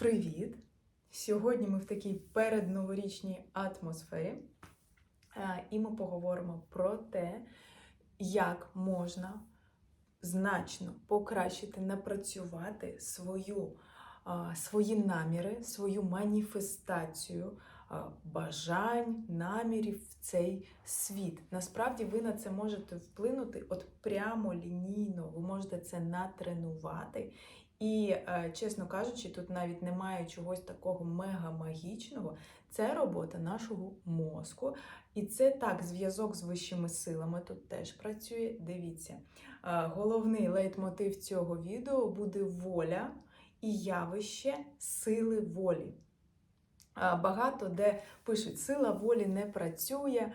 Привіт! Сьогодні ми в такій передноворічній атмосфері, е, і ми поговоримо про те, як можна значно покращити, напрацювати свою, свої наміри, свою маніфестацію бажань, намірів в цей світ. Насправді ви на це можете вплинути от прямо лінійно, ви можете це натренувати. І, е, чесно кажучи, тут навіть немає чогось такого мега-магічного. Це робота нашого мозку. І це так, зв'язок з вищими силами тут теж працює. Дивіться, Е, головний лейтмотив цього відео буде воля і явище сили волі. Багато де пишуть, сила волі не працює.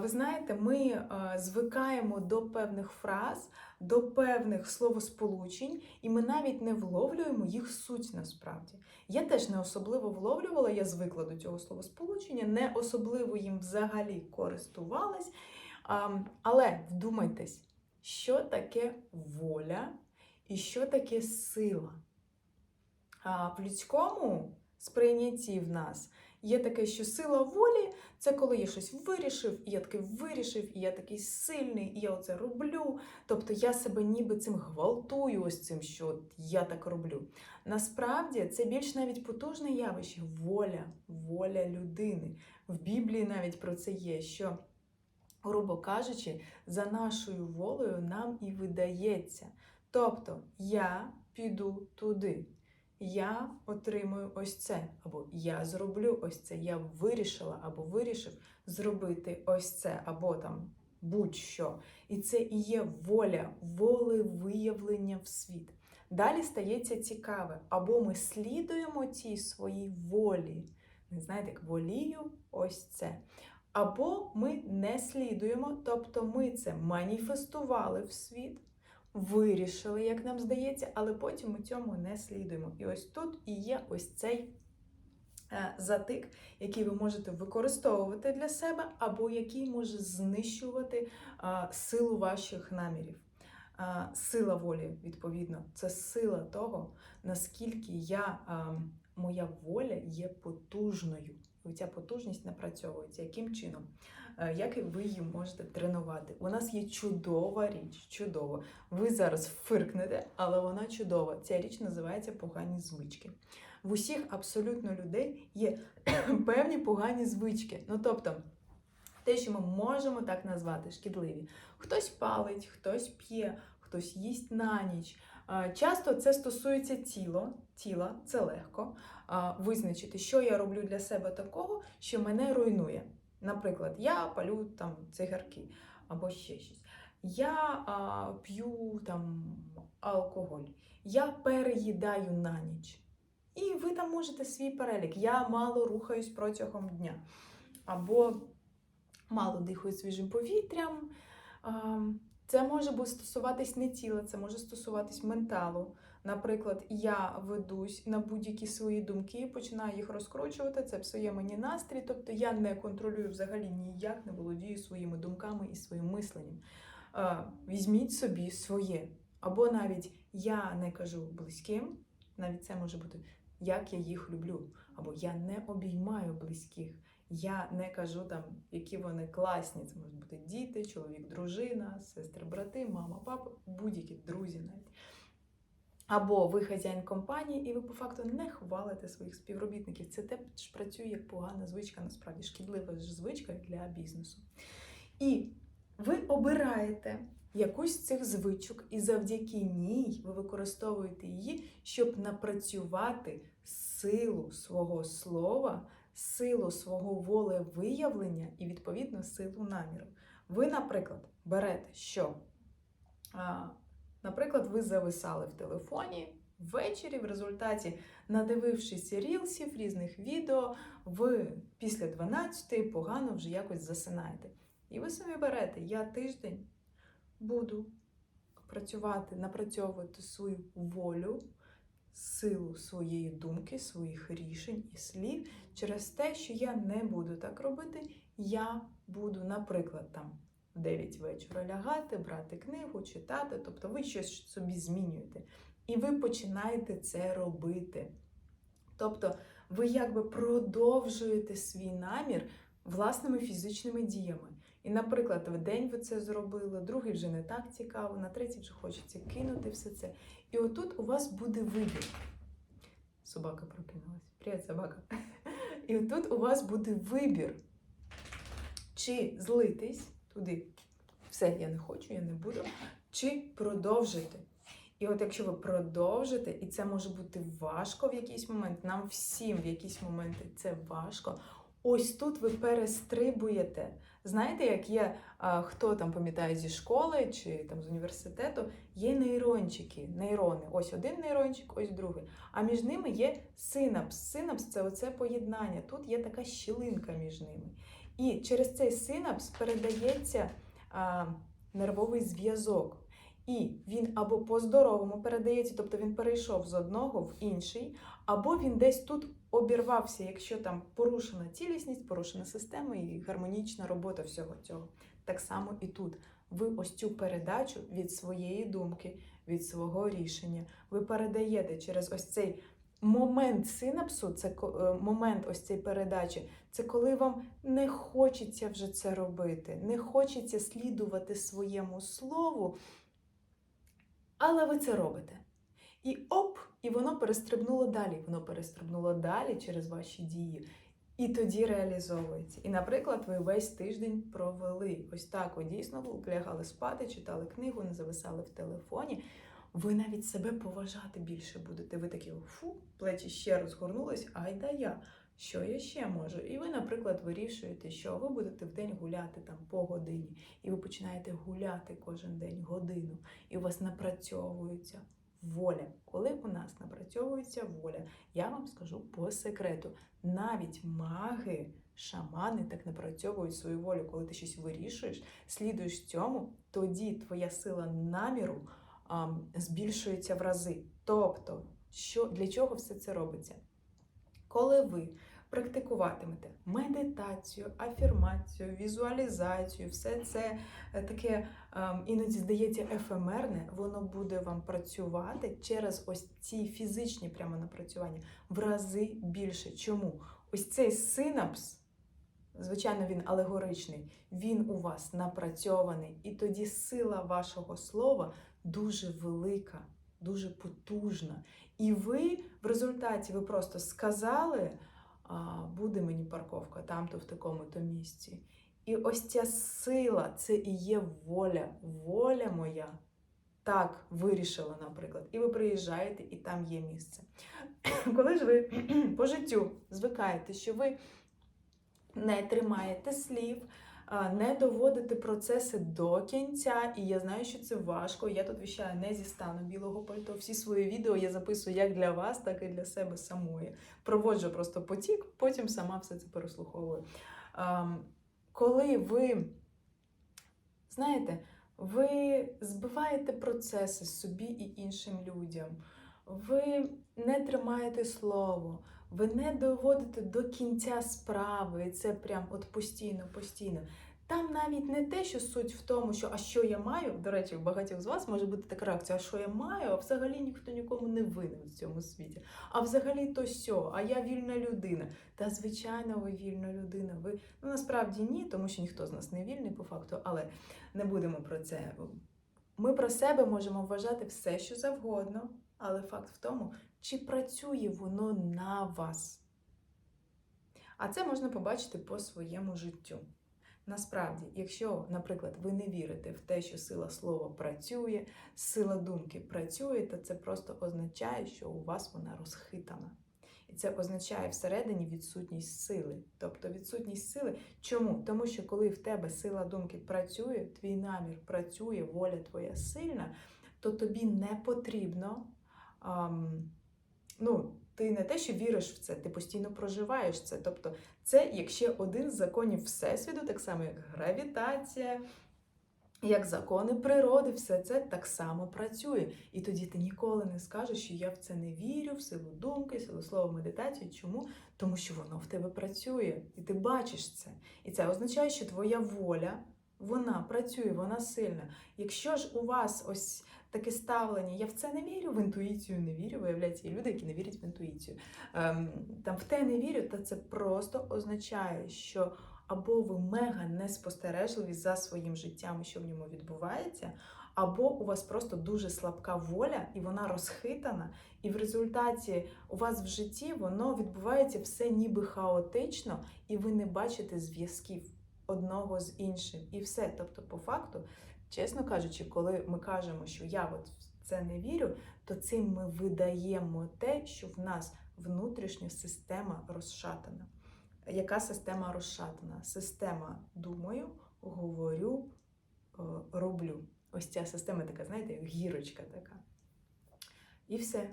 Ви знаєте, ми звикаємо до певних фраз, до певних словосполучень, і ми навіть не вловлюємо їх суть насправді. Я теж не особливо вловлювала, я звикла до цього словосполучення, не особливо їм взагалі користувалась. Але вдумайтесь, що таке воля і що таке сила. В людському сприйнятті в нас є таке, що сила волі це коли я щось вирішив, і я таки вирішив, і я такий сильний, і я оце роблю. Тобто я себе ніби цим гвалтую, ось цим, що я так роблю. Насправді це більш навіть потужне явище воля, воля людини. В Біблії навіть про це є, що, грубо кажучи, за нашою волею нам і видається. Тобто я піду туди. Я отримую ось це, або я зроблю ось це. Я вирішила або вирішив зробити ось це, або там будь-що. І це і є воля, волевиявлення в світ. Далі стається цікаве, або ми слідуємо цій своїй волі. Не знаєте, як волію ось це. Або ми не слідуємо, тобто ми це маніфестували в світ, вирішили, як нам здається, але потім ми цьому не слідуємо. І ось тут і є ось цей е, затик, який ви можете використовувати для себе, або який може знищувати е, силу ваших намірів. Е, Сила волі, відповідно, це сила того, наскільки я, моя воля є потужною. І ця потужність напрацьовується. Яким чином? Е, Як ви її можете тренувати? У нас є чудова річ, чудова. Ви зараз фиркнете, але вона чудова. Ця річ називається погані звички. В усіх абсолютно людей є певні погані звички. Ну тобто, те, що ми можемо так назвати, шкідливі. Хтось палить, хтось п'є, хтось їсть на ніч. Е, Часто це стосується тіла, тіла, це легко визначити, що я роблю для себе такого, що мене руйнує. Наприклад, я палю там цигарки або ще щось. Я а, п'ю там алкоголь, я переїдаю на ніч. І ви там можете свій перелік. Я мало рухаюсь протягом дня. Або мало дихаю свіжим повітрям. А, Це може бути стосуватись не тіла, це може стосуватись менталу. Наприклад, я ведусь на будь-які свої думки, починаю їх розкручувати, це псує мені настрій, тобто я не контролюю взагалі ніяк, не володію своїми думками і своїм мисленням. Е, Візьміть собі своє. Або навіть я не кажу близьким, навіть це може бути, як я їх люблю, або я не обіймаю близьких. Я не кажу там, які вони класні. Це можуть бути діти, чоловік, дружина, сестри, брати, мама, папа, будь-які друзі навіть. Або ви хазяїн компанії, і ви по факту не хвалите своїх співробітників. Це теж працює як погана звичка, насправді шкідлива звичка для бізнесу. І ви обираєте якусь з цих звичок, і завдяки ній ви використовуєте її, щоб напрацювати силу свого слова, силу свого волевиявлення і, відповідно, силу наміру. Ви, наприклад, берете, що. Наприклад, ви зависали в телефоні ввечері, в результаті, надивившись рілсів, різних відео, ви після 12 погано вже якось засинаєте. І ви собі берете, я тиждень буду працювати, напрацьовувати свою волю, силу своєї думки, своїх рішень і слів через те, що я не буду так робити, я буду, наприклад, там. в 9 вечора лягати, брати книгу, читати, тобто ви щось собі змінюєте. І ви починаєте це робити. Тобто ви якби продовжуєте свій намір власними фізичними діями. І, наприклад, в день ви це зробили, другий вже не так цікаво, на третій вже хочеться кинути все це. І отут у вас буде вибір. Собака прокинулась. Привіт, собака. І отут у вас буде вибір. Чи злитись туди, все, я не хочу, я не буду, чи продовжити. І от якщо ви продовжите, і це може бути важко в якийсь момент, нам всім в якісь моменти це важко. Ось тут ви перестрибуєте. Знаєте, як є а, хто там пам'ятає зі школи чи там з університету, є нейрончики, нейрони. Ось один нейрончик, ось другий. А між ними є синапс. Синапс це оце поєднання. Тут є така щілинка між ними. І через цей синапс передається а, нервовий зв'язок. І він або по-здоровому передається, тобто він перейшов з одного в інший, або він десь тут обірвався, якщо там порушена цілісність, порушена система і гармонічна робота всього цього. Так само і тут. Ви ось цю передачу від своєї думки, від свого рішення, ви передаєте через ось цей момент синапсу, це е, момент ось цієї передачі, це коли вам не хочеться вже це робити, не хочеться слідувати своєму слову, але ви це робите. І оп, і воно перестрибнуло далі. Воно перестрибнуло далі через ваші дії. І тоді реалізовується. І, наприклад, ви весь тиждень провели ось так. Ви дійсно лягали спати, читали книгу, не зависали в телефоні. Ви навіть себе поважати більше будете. Ви такі фу, плечі ще розгорнулись, ай да я. Що я ще можу? І ви, наприклад, вирішуєте, що ви будете в день гуляти там по годині, і ви починаєте гуляти кожен день годину, і у вас напрацьовується воля. Коли у нас напрацьовується воля, я вам скажу по секрету, навіть маги, шамани так напрацьовують свою волю. Коли ти щось вирішуєш, слідуєш цьому, тоді твоя сила наміру ам, збільшується в рази. Тобто, що, для чого все це робиться? Коли ви практикуватимете медитацію, афірмацію, візуалізацію, все це е, таке ем, іноді здається ефемерне, воно буде вам працювати через ось ці фізичні прямо напрацювання в рази більше. Чому? Ось цей синапс, звичайно, він алегоричний, він у вас напрацьований, і тоді сила вашого слова дуже велика, дуже потужна. І ви в результаті ви просто сказали, буде мені парковка там-то в такому-то місці. І ось ця сила, це і є воля, воля моя. Так, вирішила, наприклад, і ви приїжджаєте, і там є місце. Коли ж ви по життю звикаєте, що ви не тримаєте слів, не доводите процеси до кінця, і я знаю, що це важко. Я тут віщаю не зі стану білого пальто. Всі свої відео я записую як для вас, так і для себе самої. Проводжу просто потік, потім сама все це переслуховую. Коли ви, знаєте, ви збиваєте процеси собі і іншим людям, ви не тримаєте слово, ви не доводите до кінця справи, і це прям от постійно, постійно. Там навіть не те, що суть в тому, що а що я маю. До речі, у багатьох з вас може бути така реакція, а що я маю, а взагалі ніхто нікому не винен в цьому світі. А взагалі то сьо, а я вільна людина. Та звичайно, ви вільна людина. Ви ну насправді ні, тому що ніхто з нас не вільний по факту, але не будемо про це. Ми про себе можемо вважати все, що завгодно, але факт в тому, чи працює воно на вас. А це можна побачити по своєму життю. Насправді, якщо, наприклад, ви не вірите в те, що сила слова працює, сила думки працює, то це просто означає, що у вас вона розхитана. І це означає всередині відсутність сили. Тобто відсутність сили. Чому? Тому що коли в тебе сила думки працює, твій намір працює, воля твоя сильна, то тобі не потрібно. Ам, ну, ти не те, що віриш в це, ти постійно проживаєш це. Тобто, це як ще один з законів Всесвіту, так само як гравітація, як закони природи, все це так само працює. І тоді ти ніколи не скажеш, що я в це не вірю, в силу думки, в силу слова медитації. Чому? Тому що воно в тебе працює, і ти бачиш це. І це означає, що твоя воля. Вона працює, вона сильна. Якщо ж у вас ось таке ставлення. Я в це не вірю, в інтуїцію не вірю. Виявляється, є люди, які не вірять в інтуїцію. Ем, там в те не вірю, та це просто означає, що або ви мега неспостережливі за своїм життям, що в ньому відбувається, або у вас просто дуже слабка воля, і вона розхитана, і в результаті у вас в житті воно відбувається все ніби хаотично, і ви не бачите зв'язків одного з іншим. І все. Тобто, по факту, чесно кажучи, коли ми кажемо, що я от в це не вірю, то цим ми видаємо те, що в нас внутрішня система розшатана. Яка система розшатана? Система думаю, говорю, е, роблю. Ось ця система така, знаєте, гірочка така. І все.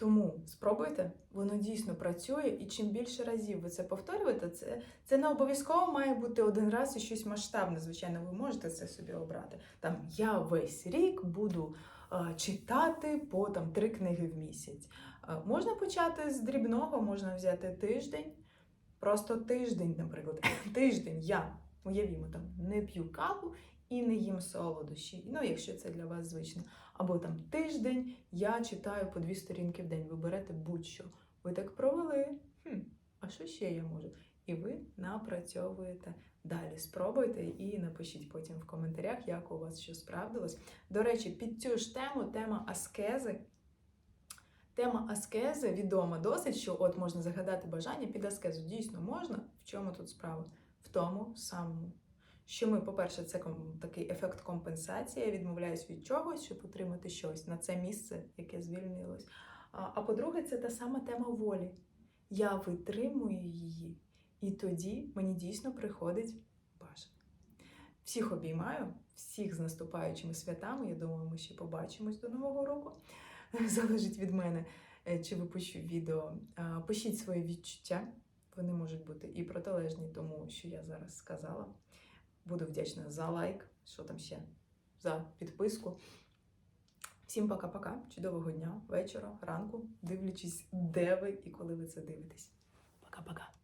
Тому спробуйте, воно дійсно працює, і чим більше разів ви це повторюєте, це, це не обов'язково має бути один раз і щось масштабне. Звичайно, ви можете це собі обрати. Там я весь рік буду е, читати по там три книги в місяць. Е, можна почати з дрібного, можна взяти тиждень. Просто тиждень, наприклад, тиждень я уявімо там не п'ю каву і не їм солодощі. Ну, якщо це для вас звично. Або там тиждень я читаю по дві сторінки в день. Ви берете будь-що. Ви так провели. Хм, а що ще я можу? І ви напрацьовуєте далі. Спробуйте і напишіть потім в коментарях, як у вас що справдилось. До речі, під цю ж тему тема аскези. Тема аскези відома досить, що от можна загадати бажання під аскезу. Дійсно можна. В чому тут справа? В тому самому. Що ми, по-перше, це такий ефект компенсації. Я відмовляюсь від чогось, щоб отримати щось на це місце, яке звільнилось. А, по-друге, це та сама тема волі. Я витримую її, і тоді мені дійсно приходить бажання. Всіх обіймаю, всіх з наступаючими святами. Я думаю, ми ще побачимось до Нового року. Залежить від мене, е, чи випущу відео. Пишіть свої відчуття. Вони можуть бути і протилежні тому, що я зараз сказала. Буду вдячна за лайк, що там ще, за підписку. Всім пока-пока, чудового дня, вечора, ранку, дивлячись, де ви і коли ви це дивитесь. Пока-пока.